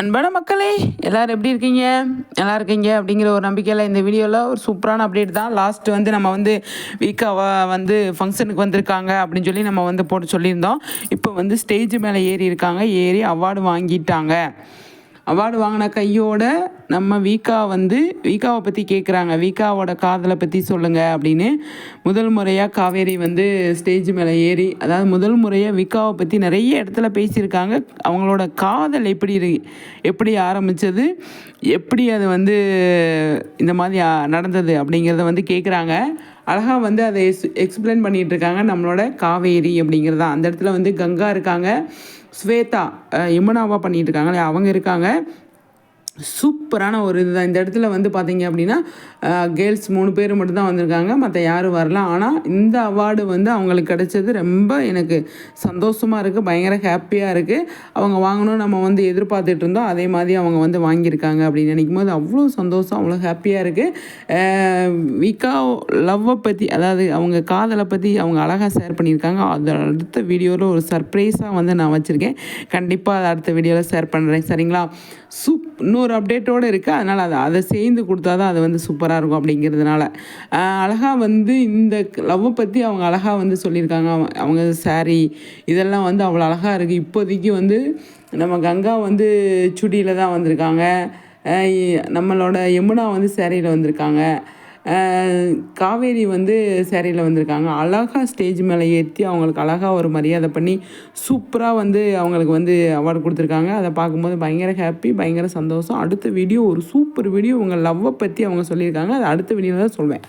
அன்பான மக்களே எல்லோரும் எப்படி இருக்கீங்க? நல்லா இருக்கீங்க அப்படிங்கிற ஒரு நம்பிக்கையில் இந்த வீடியோவில் ஒரு சூப்பரான அப்டேட் தான். லாஸ்ட் வந்து நம்ம வந்து வீக்காக வந்து ஃபங்க்ஷனுக்கு வந்திருக்காங்க அப்படின்னு சொல்லி நம்ம வந்து போட்டு சொல்லியிருந்தோம். இப்போ வந்து ஸ்டேஜ் மேலே ஏறி இருக்காங்க. ஏறி அவார்டு வாங்கிட்டாங்க. அவார்டு வாங்கின கையோட நம்ம வீக்கா வந்து வீக்காவை பற்றி கேட்குறாங்க வீக்காவோட காதலை பற்றி சொல்லுங்கள் அப்படின்னு முதல் முறையாக காவேரி வந்து ஸ்டேஜ் மேலே ஏறி அதாவது முதல் முறையாக வீக்காவை பற்றி நிறைய இடத்துல பேசியிருக்காங்க. அவங்களோட காதல் எப்படி இரு எப்படி ஆரம்பித்தது எப்படி அது வந்து இந்த மாதிரி நடந்தது அப்படிங்கிறத வந்து கேட்குறாங்க அழகாக வந்து அதை எக்ஸ் எக்ஸ்பிளைன் பண்ணிகிட்ருக்காங்க நம்மளோட காவேரி அப்படிங்கிறது. தான் அந்த இடத்துல வந்து கங்கா இருக்காங்க. ஸ்வேதா யமுனாவா பண்ணிகிட்டு இருக்காங்களே அவங்க இருக்காங்க. சூப்பரான ஒரு இதுதான். இந்த இடத்துல வந்து பார்த்தீங்க அப்படின்னா கேர்ள்ஸ் மூணு பேர் மட்டும்தான் வந்திருக்காங்க. மற்ற யாரும் வரல. ஆனால் இந்த அவார்டு வந்து அவங்களுக்கு கிடைச்சது ரொம்ப எனக்கு சந்தோஷமாக இருக்குது பயங்கர ஹாப்பியாக இருக்குது அவங்க வாங்கணும்னு நம்ம வந்து எதிர்பார்த்துட்டு இருந்தோம். அதே மாதிரி அவங்க வந்து வாங்கியிருக்காங்க அப்படின்னு நினைக்கும் போது அவ்வளோ சந்தோஷம் அவ்வளோ ஹாப்பியாக இருக்குது விகா லவ்வை பற்றி அதாவது அவங்க காதலை பற்றி அவங்க அழகாக ஷேர் பண்ணியிருக்காங்க. அது அடுத்த வீடியோவில் ஒரு சர்ப்ரைஸாக வந்து நான் வச்சுருக்கேன். கண்டிப்பாக அதை அடுத்த வீடியோவில் ஷேர் பண்ணுறேன் சரிங்களா? சூப் இன்னொரு ஒரு அப்டேட்டோடு இருக்குது அதனால் அதை அதை சேர்ந்து கொடுத்தா தான் அது வந்து சூப்பராக இருக்கும் அப்படிங்கிறதுனால. அழகாக வந்து இந்த லவ்வை பற்றி அவங்க அழகாக வந்து சொல்லியிருக்காங்க. அவங்க சாரீ இதெல்லாம் வந்து அவ்வளோ அழகாக இருக்குது இப்போதைக்கு வந்து நம்ம கங்கா வந்து சுடியில் தான் வந்திருக்காங்க. நம்மளோட யமுனா வந்து சேரீயில் வந்திருக்காங்க. காவேரி வந்து சேரீயில் வந்திருக்காங்க. அழகாக ஸ்டேஜ் மேலே ஏற்றி அவங்களுக்கு அழகாக ஒரு மரியாதை பண்ணி சூப்பராக வந்து அவங்களுக்கு வந்து அவார்டு கொடுத்துருக்காங்க. அதை பார்க்கும்போது பயங்கர ஹாப்பி பயங்கர சந்தோஷம். அடுத்த வீடியோ ஒரு சூப்பர் வீடியோ உங்கள் லவ்வை பற்றி அவங்க சொல்லியிருக்காங்க. அதை அடுத்த வீடியோ தான் சொல்வேன்.